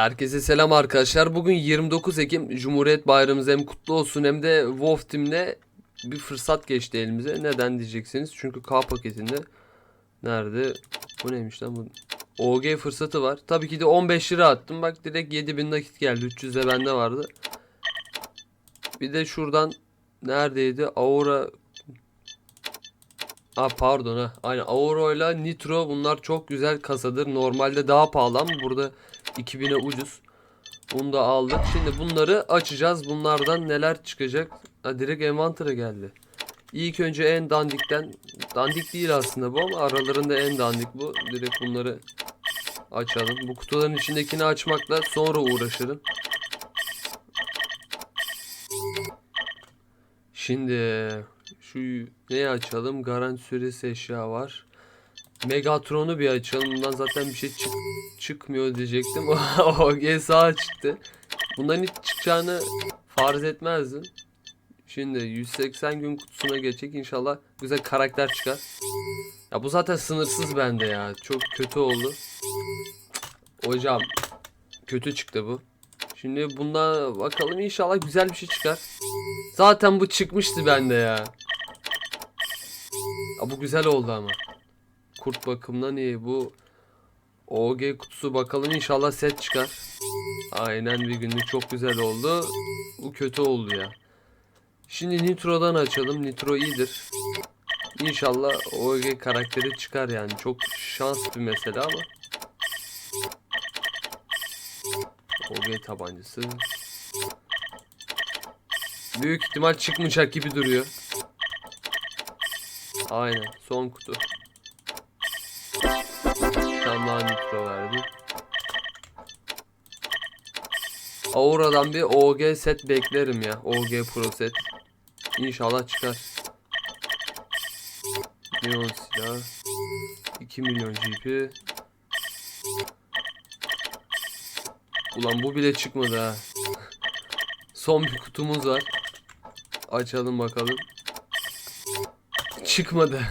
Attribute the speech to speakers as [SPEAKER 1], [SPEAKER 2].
[SPEAKER 1] Herkese selam arkadaşlar. Bugün 29 Ekim Cumhuriyet Bayramımız hem kutlu olsun hem de WoW Team'le bir fırsat geçti elimize. Neden diyeceksiniz? Çünkü K paketinde nerede? Bu neymiş lan bu? OG fırsatı var. Tabii ki de 15 lira attım. Bak direkt 7000 nakit geldi. 300 de bende vardı. Bir de şuradan neredeydi? Aura Aa pardon ha. Aynen Aura ile Nitro bunlar çok güzel kasadır. Normalde daha pahalı ama burada 2000'e ucuz. Bunu da aldık. Şimdi bunları açacağız. Bunlardan neler çıkacak? Ha, direkt envantere geldi. İlk önce en dandikten dandik değil aslında bu ama aralarında en dandik bu. Direkt bunları açalım. Bu kutuların içindekini açmakla sonra uğraşırım. Şimdi şu neyi açalım? Garanti süresi eşya var. Megatron'u bir açalım. Bundan zaten bir şey çık çıkmıyor diyecektim. o GSA çıktı. Bundan hiç çıkacağını farz etmezdim. Şimdi 180 gün kutusuna geçecek. İnşallah güzel karakter çıkar. Ya bu zaten sınırsız bende ya. Çok kötü oldu. Hocam kötü çıktı bu. Şimdi bunda bakalım inşallah güzel bir şey çıkar. Zaten bu çıkmıştı bende ya. ya bu güzel oldu ama. Kurt bakımından iyi. Bu OG kutusu bakalım inşallah set çıkar. Aynen bir günlük çok güzel oldu. Bu kötü oldu ya. Şimdi Nitro'dan açalım. Nitro iyidir. İnşallah OG karakteri çıkar yani. Çok şans bir mesele ama. OG tabancası. Büyük ihtimal çıkmayacak gibi duruyor. Aynen. Son kutu. Tane daha nitro verdi. Aura'dan bir OG set beklerim ya. OG Pro set. İnşallah çıkar. Neon silah. 2 milyon GP. Ulan bu bile çıkmadı ha. Son bir kutumuz var. Açalım bakalım. Çıkmadı.